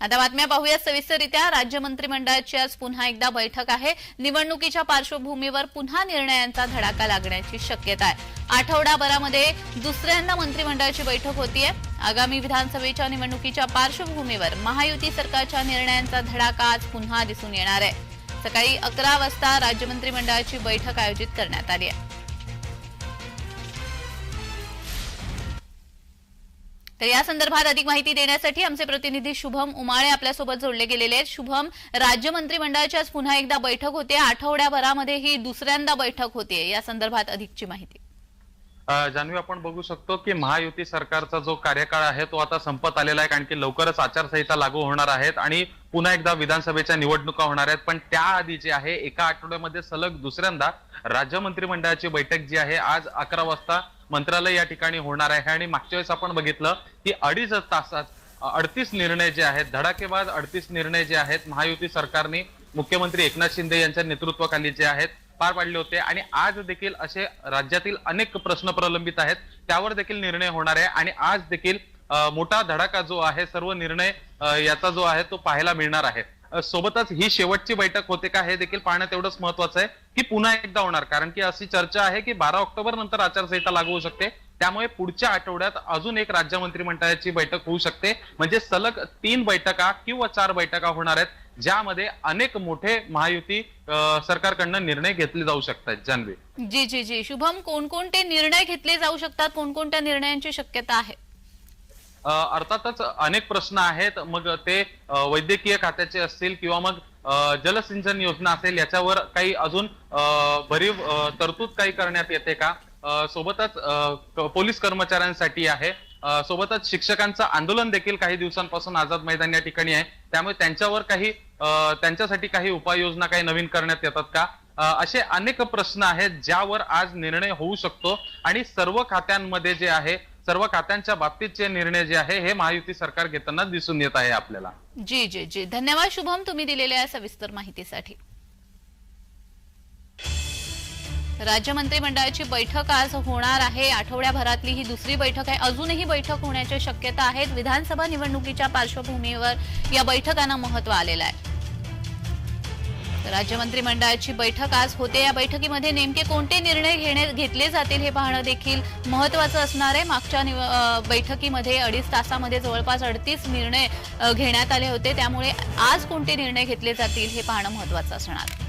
आता बातम्या पाहूया. सविस्तररित्या राज्य मंत्रिमंडळाची आज पुन्हा एकदा बैठक आहे. निवडणुकीच्या पार्श्वभूमीवर पुन्हा निर्णयांचा धडाका लागण्याची शक्यता आहे. आठवडाभरामध्ये दुसऱ्यांदा मंत्रिमंडळाची बैठक होतीये. आगामी विधानसभेच्या निवडणुकीच्या पार्श्वभूमीवर महायुती सरकारच्या निर्णयांचा धडाका आज पुन्हा दिसून येणार आहे. सकाळी अकरा वाजता राज्य मंत्रिमंडळाची बैठक आयोजित करण्यात आली आहे. तर या संदर्भात अधिक माहिती देण्यासाठी आमचे प्रतिनिधी शुभम उमाळे आपल्यासोबत जोडले गेलेले आहेत. शुभम राज्य मंत्रिमंडळाची आज पुन्हा एकदा बैठक होते. आठवड्याभरामध्ये ही दुसऱ्यांदा बैठक होते. या संदर्भात अधिकची माहिती. जान्हवी आपण बघू शकतो की महायुती सरकारचा जो कार्यकाळ आहे तो आता संपत आलेला आहे. कारण की लवकरच आचारसंहिता लागू होणार आहेत आणि पुन्हा एकदा विधानसभेच्या निवडणुका होणार आहेत. पण त्याआधी जे आहे एका आठवड्यामध्ये सलग दुसऱ्यांदा राज्य मंत्रिमंडळाची बैठक जी आहे आज अकरा वाजता मंत्रालय या ठिकाणी होणार आहे. आणि मागच्या वेळेस आपण बघितलं की अडीच तासात अडतीस निर्णय जे आहेत धडाकेबाज अडतीस निर्णय जे आहेत महायुती सरकारने मुख्यमंत्री एकनाथ शिंदे यांच्या नेतृत्वाखाली जे आहेत पार पाडले होते. आणि आज देखील असे राज्यातील अनेक प्रश्न प्रलंबित आहेत. त्यावर देखील निर्णय होणार आहे. आणि आज देखील मोठा धडाका जो आहे सर्व निर्णय याचा जो आहे तो पाहायला मिळणार आहे. सोबतच ही शेवटची बैठक होते का हे देखील पाहणं तेवढंच महत्वाचं आहे की पुन्हा एकदा होणार. कारण की अशी चर्चा आहे की बारा ऑक्टोबर नंतर आचारसंहिता लागू होऊ शकते. त्यामुळे पुढच्या आठवड्यात अजून एक राज्य मंत्रिमंडळाची बैठक होऊ शकते. म्हणजे सलग तीन बैठका किंवा चार बैठका होणार आहेत ज्यामध्ये अनेक मोठे महायुती सरकारकडनं निर्णय घेतले जाऊ शकतात. जान्हवी जी जी जी. शुभम कोणकोणते निर्णय घेतले जाऊ शकतात? कोणकोणत्या निर्णयांची शक्यता आहे? अर्थातच अनेक प्रश्न आहेत. मग ते वैद्यकीय खात्याचे असतील किंवा मग जलसिंचन योजना असेल याच्यावर काही अजून भरीव तरतूद काही करण्यात येते का? सोबतच पोलीस कर्मचाऱ्यांसाठी आहे. सोबतच शिक्षकांचं आंदोलन देखील काही दिवसांपासून आझाद मैदान या ठिकाणी आहे. त्यामुळे त्यांच्यावर काही त्यांच्यासाठी काही उपाययोजना काही नवीन करण्यात येतात का? असे अनेक प्रश्न आहेत ज्यावर आज निर्णय होऊ शकतो. आणि सर्व खात्यांमध्ये जे आहे सर्व खात्यांच्या बाबतीतचे निर्णय जे आहे हे महायुती सरकार घेताना दिसून येत आहे आपल्याला. जी जी जी. धन्यवाद शुभम तुम्ही दिलेल्या या सविस्तर माहितीसाठी. राज्य मंत्रिमंडळाची बैठक आज होणार आहे. आठवड्याभरातली ही दुसरी बैठक आहे. अजूनही बैठक होण्याच्या शक्यता आहेत विधानसभा निवडणुकीच्या पार्श्वभूमीवर या बैठकांना महत्त्व आलेलं आहे. राज्य मंत्रिमंडळाची बैठक आज होते. या बैठकीमध्ये नेमके कोणते निर्णय घेणे घेतले जातील हे पाहणं देखील महत्वाचं असणार आहे. मागच्या निव- बैठकीमध्ये अडीच तासामध्ये जवळपास अडतीस निर्णय घेण्यात आले होते. त्यामुळे आज कोणते निर्णय घेतले जातील हे पाहणं महत्वाचं असणार. आहे